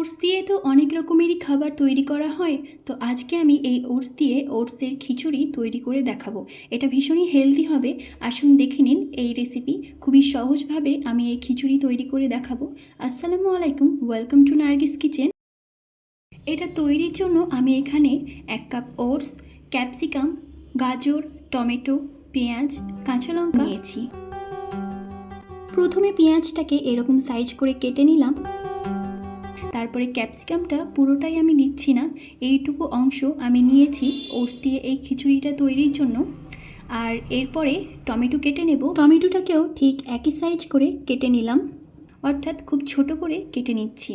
Oats দিয়ে তো অনেক রকমেরই খাবার তৈরি করা হয় তো আজকে আমি এই ওটস দিয়ে ওটসের খিচুড়ি তৈরি করে দেখাবো। এটা ভীষণই হেলদি হবে। আসুন দেখে নিন এই রেসিপি খুবই সহজভাবে আমি এই খিচুড়ি তৈরি করে দেখাবো। আসসালামু আলাইকুম ওয়েলকাম টু নার্গিস কিচেন এটা তৈরির জন্য আমি এখানে এক কাপ ওটস ক্যাপসিকাম গাজর টমেটো পেঁয়াজ কাঁচা লঙ্কা নিয়েছি। প্রথমে পেঁয়াজটাকে এরকম সাইজ করে কেটে নিলাম। তারপরে ক্যাপসিকামটা পুরোটাই আমি দিচ্ছি না। এইটুকু অংশ আমি নিয়েছি ওস দিয়ে এই খিচুড়িটা তৈরির জন্য। আর এরপরে টমেটো কেটে নেব। টমেটোটাকেও ঠিক একই সাইজ করে কেটে নিলাম। অর্থাৎ খুব ছোট করে কেটে নিচ্ছি।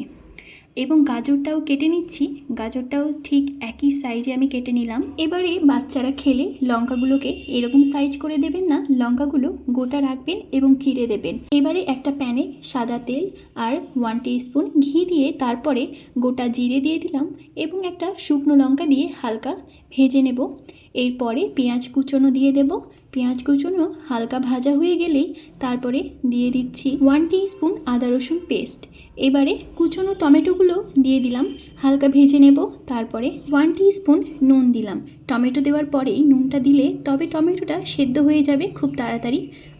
এবং গাজরটাও কেটে নিচ্ছি। গাজরটাও ঠিক একই সাইজে আমি কেটে নিলাম। এবারে বাচ্চারা খেলে লঙ্কাগুলোকে এরকম সাইজ করে দেবেন না, লঙ্কাগুলো গোটা রাখবেন এবং চিড়ে দেবেন। এবারে একটা প্যানে সাদা তেল আর ওয়ান স্পুন ঘি দিয়ে তারপরে গোটা জিরে দিয়ে দিলাম এবং একটা শুকনো লঙ্কা দিয়ে হালকা ভেজে নেব। এরপরে পেঁয়াজ কুচনো দিয়ে দেব। পেঁয়াজ কুচনো হালকা ভাজা হয়ে গেলেই তারপরে দিয়ে দিচ্ছি ওয়ান স্পুন আদা রসুন পেস্ট এবারে কুচনো টমেটোগুলো দিয়ে দিলাম, হালকা ভেজে নেব, তারপরে ওয়ান স্পুন নুন দিলাম। টমেটো দেওয়ার পরেই নুনটা দিলে তবে টমেটোটা সেদ্ধ হয়ে যাবে খুব তাড়াতাড়ি।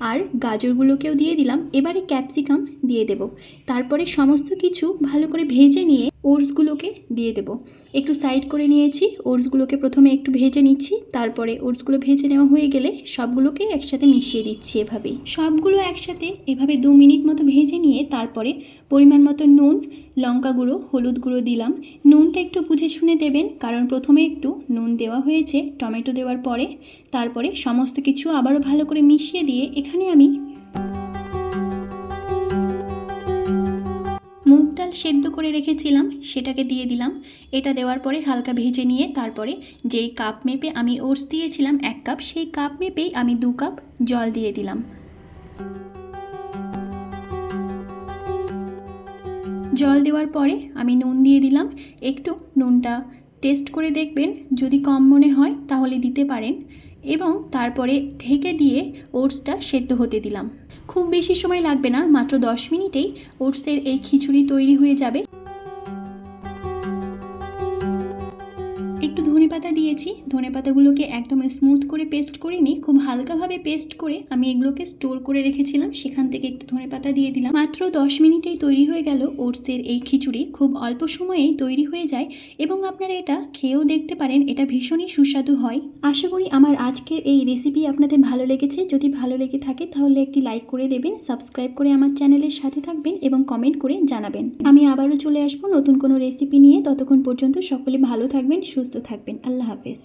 আর গাজরগুলোকেও দিয়ে দিলাম, এবারে ক্যাপসিকাম দিয়ে দেব। তারপরে সমস্ত কিছু ভালো করে ভেজে নিয়ে ওটসগুলোকে দিয়ে দেব। একটু সাইড করে নিয়েছি, ওটসগুলোকে প্রথমে একটু ভেজে নিচ্ছি, তারপরে ওটসগুলো ভেজে নেওয়া হয়ে গেলে সবগুলোকে একসাথে মিশিয়ে দিচ্ছি এভাবে। সবগুলো একসাথে এভাবে দু মিনিট মতো ভেজে নিয়ে তারপরে পরিমাণ মতো নুন, লঙ্কা গুঁড়ো, হলুদ গুঁড়ো দিলাম। নুনটা একটু বুঝে শুনে দেবেন, কারণ প্রথমে একটু নুন দেওয়া হয়েছে, টমেটো দেওয়ার পরে। তারপরে সমস্ত কিছু আবারও ভালো করে মিশিয়ে দিয়ে এখানে আমি সেদ্ধ করে রেখেছিলাম, সেটাকে দিয়ে দিলাম। এটা দেওয়ার পরে হালকা ভেজে নিয়ে তারপরে যেই কাপ মেপে আমি ওটস দিয়েছিলাম, এক কাপ, সেই কাপ মেপেই আমি দু কাপ জল দিয়ে দিলাম। জল দেওয়ার পরে আমি নুন দিয়ে দিলাম। একটু নুনটা টেস্ট করে দেখবেন, যদি কম মনে হয় তাহলে দিতে পারেন। এবং তারপরে ঢেকে দিয়ে ওটসটা সেদ্ধ হতে দিলাম। খুব বেশি সময় লাগবে না মাত্র দশ মিনিটেই। ওটসের এই খিচুড়ি তৈরি হয়ে যাবে। একটু ধনে পাতা দিয়েছি। ধনে পাতাগুলোকে একদম স্মুথ করে পেস্ট করে নিই। খুব হালকাভাবে পেস্ট করে আমি এগুলোকে স্টোর করে রেখেছিলাম। সেখান থেকে একটু ধনে পাতা দিয়ে দিলাম। মাত্র দশ মিনিটেই তৈরি হয়ে গেল ওটসের এই খিচুড়ি। খুব অল্প সময়েই তৈরি হয়ে যায় এবং আপনারা এটা খেয়েও দেখতে পারেন। এটা ভীষণই সুস্বাদু হয়। আশা করি আমার আজকের এই রেসিপি আপনাদের ভালো লেগেছে। যদি ভালো লেগে থাকে তাহলে একটি লাইক করে দেবেন সাবস্ক্রাইব করে আমার চ্যানেলের সাথে থাকবেন এবং কমেন্ট করে জানাবেন। আমি আবারও চলে আসব নতুন কোনো রেসিপি নিয়ে। ততক্ষণ পর্যন্ত সকলে ভালো থাকবেন, সুস্থ থাকবেন। আল্লাহ হাফেজ।